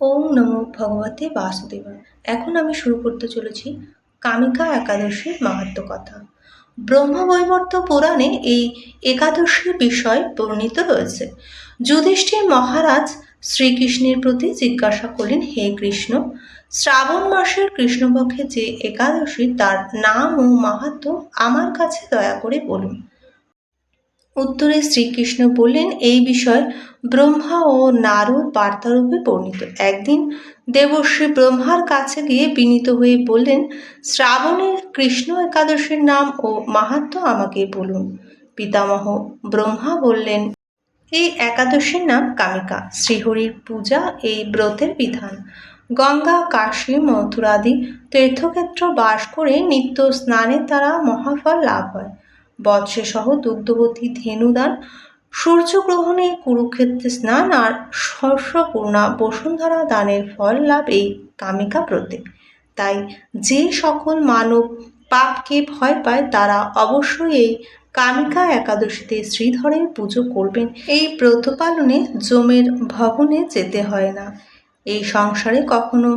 ওম নমো ভগবতে বাসুদেবা। এখন আমি শুরু করতে চলেছি কামিকা একাদশীর মাহাত্ম কথা। ব্রহ্মবৈবর্ত পুরাণে এই একাদশীর বিষয় বর্ণিত রয়েছে। যুধিষ্ঠির মহারাজ শ্রীকৃষ্ণের প্রতি জিজ্ঞাসা করলেন, হে কৃষ্ণ, শ্রাবণ মাসের কৃষ্ণপক্ষে যে একাদশী, তার নাম ও মাহাত্ম আমার কাছে দয়া করে বলুন। উত্তরে শ্রীকৃষ্ণ বললেন, এই বিষয় ব্রহ্মা ও নারদ বার্তারূপে বর্ণিত। একদিন দেবশ্রী ব্রহ্মার কাছে গিয়ে বিনীত হয়ে বললেন, শ্রাবণের কৃষ্ণ একাদশীর নাম ও মাহাত্ম আমাকে বলুন। পিতামহ ব্রহ্মা বললেন, এই একাদশীর নাম কামিকা। শ্রীহরির পূজা, এই ব্রতের বিধান। গঙ্গা, কাশী, মথুরাদি তীর্থক্ষেত্র বাস করে নিত্য স্নানের দ্বারা মহাফল লাভ হয়। বৎসেসহ দুগ্ধবতী ধেনুদান, সূর্যগ্রহণে কুরুক্ষেত্রে স্নান আর শস্যপূর্ণা বসুন্ধরা দানের ফল লাভ এই কামিকা ব্রতে তাই যে সকল মানব পাপকে ভয় পায়, তারা অবশ্যই এই কামিকা একাদশীতে শ্রীধরের পুজো করবেন। এই ব্রত পালনে জমের ভবনে যেতে হয় না। এই সংসারে কখনো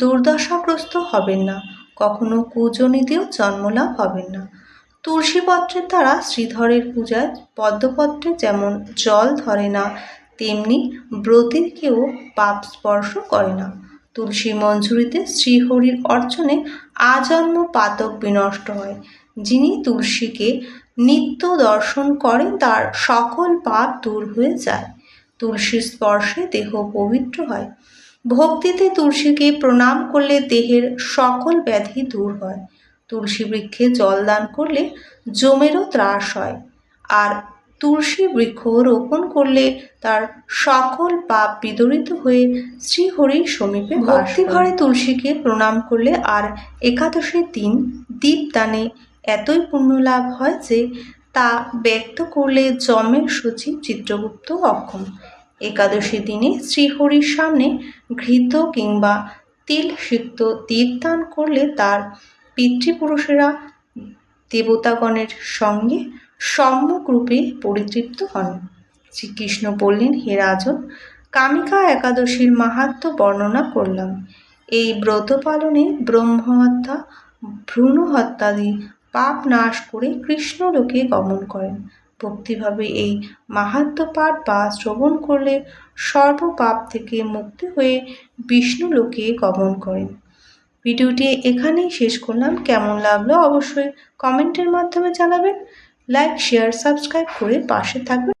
দুর্দশাগ্রস্ত হবেন না, কখনো কুজনীতেও জন্মলাভ হবেন না। তুলসীপত্রের দ্বারা শ্রীধরের পূজায় পদ্মপত্রে যেমন জল ধরে না, তেমনি ব্রতের কেউ পাপ স্পর্শ করে না। তুলসী মঞ্জুরিতে শ্রীহরির অর্চনে আজন্ম পাতক বিনষ্ট হয়। যিনি তুলসীকে নিত্য দর্শন করেন, তার সকল পাপ দূর হয়ে যায়। তুলসীর স্পর্শে দেহ পবিত্র হয়। ভক্তিতে তুলসীকে প্রণাম করলে দেহের সকল ব্যাধি দূর হয়। তুলসী বৃক্ষে জল দান করলে জমেরও ত্রাস হয়। আর তুলসী বৃক্ষ রোপণ করলে তার সকল পাপ বিদরিত হয়ে শ্রীহরির সমীপে ভক্তি ভরে তুলসীকে প্রণাম করলে আর একাদশীর দিন দীপদানে এতই পুণ্য লাভ হয় যে তা ব্যক্ত করলে জমের সচিব চিত্রগুপ্ত অক্ষম। একাদশী দিনে শ্রীহরির সামনে ঘৃত কিংবা তিল সিক্ত দীপদান করলে তার পিতৃপুরুষেরা দেবতাগণের সঙ্গে সম্যকরূপে পরিতৃপ্ত হন। শ্রীকৃষ্ণ বললেন, হে রাজন, কামিকা একাদশীর মাহাত্ম বর্ণনা করলাম। এই ব্রত পালনে ব্রহ্মহত্যা ভ্রূণ হত্যাদি পাপ নাশ করে কৃষ্ণ লোকে গমন করেন। ভক্তিভাবে এই মাহাত্ম পাঠ বা শ্রবণ করলে সর্বপাপ থেকে মুক্তি হয়ে বিষ্ণু লোকে গমন করেন। ভিডিওটি এখানেই শেষ করলাম। কেমন লাগল অবশ্যই কমেন্টের মাধ্যমে জানাবেন। লাইক, শেয়ার, সাবস্ক্রাইব করে পাশে থাকবেন।